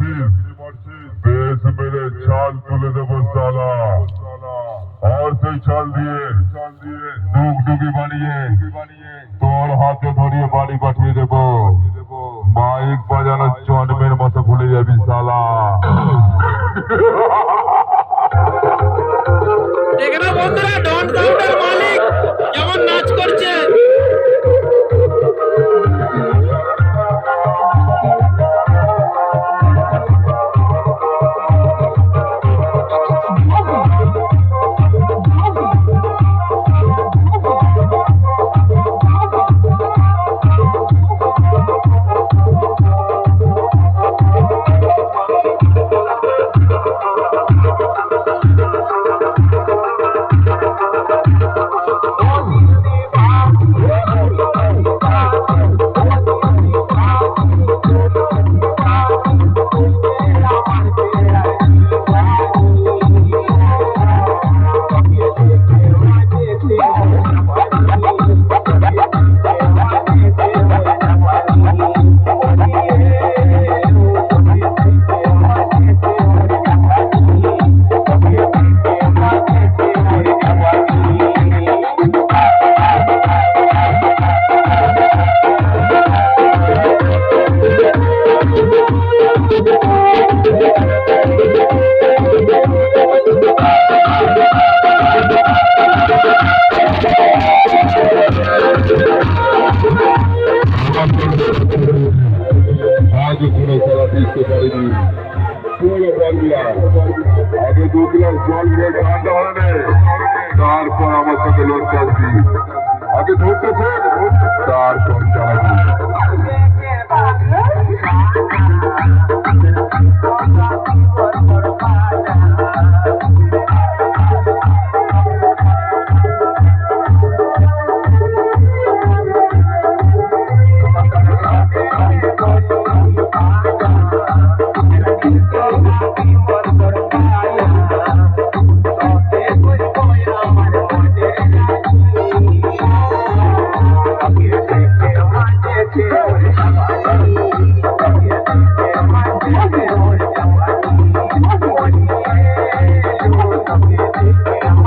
মারছিস বেশ মেরে চাল তুলে দেবো সালা আর সেই চাল দিয়ে ডুগডুগি বানিয়ে তোর হাতে ধরিয়ে বাড়ি পাঠিয়ে দেবো মাইক বাজানোর জন্মের মতো ভুলে যাবি, সালা। এখনও খেলা ফিরতে পারেনি। আগে দু গ্লাস জল নিয়ে ঠান্ডা হবে তারপর আমার সাথে লড়তে আসবি আগে ধরতেছে তারপর চালাবি que aqui.